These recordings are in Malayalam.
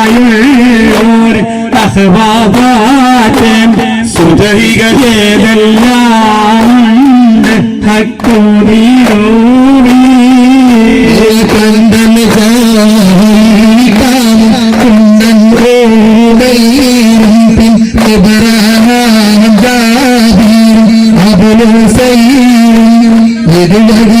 ഇഹ്റാജായുള്ളോർ അഹ്വാബാറ്റൻ സുജഹികളേതെല്ലാം ഉണ്ട് ഹക്കൂറിയോടി കണ്ടൻ കുണ്ടൻ പിൻ ഇബ്രാഹിം ജാബിർ അബ്ദുൽ സയ്യിദ് ഇതുവഴി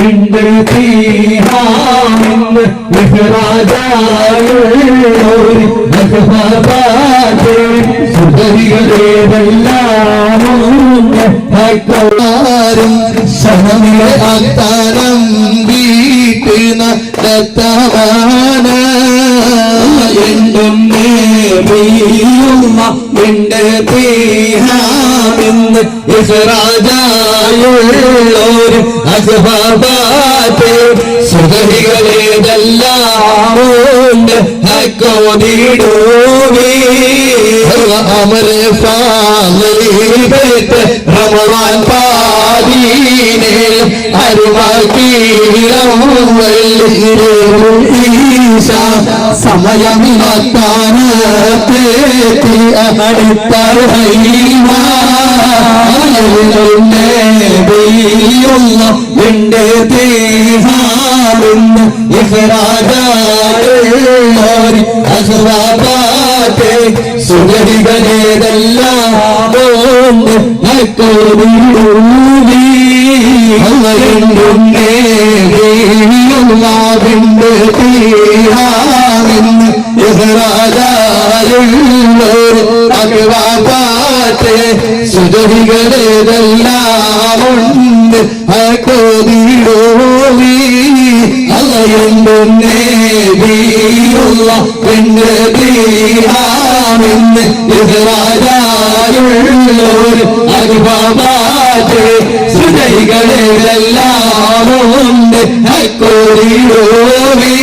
ഹക്കോടിലൂടി ും സഹമിലെ അത്താരം വീട്ടിന ദത്തവാന എന്നും നേബിയുമ്മ നിന്റെ തീഹാമിന്ന് ഇഹ്റാജായുള്ളോരും അസ്ബാബാത്തെ സുഖികളേതെല്ലാം ഉണ്ട് ഹക്കോതിടൂവി. അമരെ ഫാലിബത്ത് റമളാൻ പാദീനെ അരുമാക്കീരം ഈശ സമയമില്ലാത്താനത്തേക്ക് അടുത്തറിയുന്ന എന്റെ തീഹാമെന്ന് ഇഹ്റാജാറി അസ്വാബാത്തെ സുഗരികളേതെല്ലാം കൊണ്ട് നക്കോടിയൂവി ിന്റെ തീഹാമെന്ന് ഇഹ്റാജാറുള്ളൊരു അകവാപാത്തെ സുജരികളേതെല്ലാം ഉണ്ട് അക്കോതിടോവി അലയുണ്ടെന്നേ വീയുള്ള എന്റെ തീഹാമെന്ന് ഇഹ്റാജാറുള്ളൊരു അകവാപാത്തെ സുജരികളേതെല്ലാം ഉണ്ട് അക്കോതിടോവി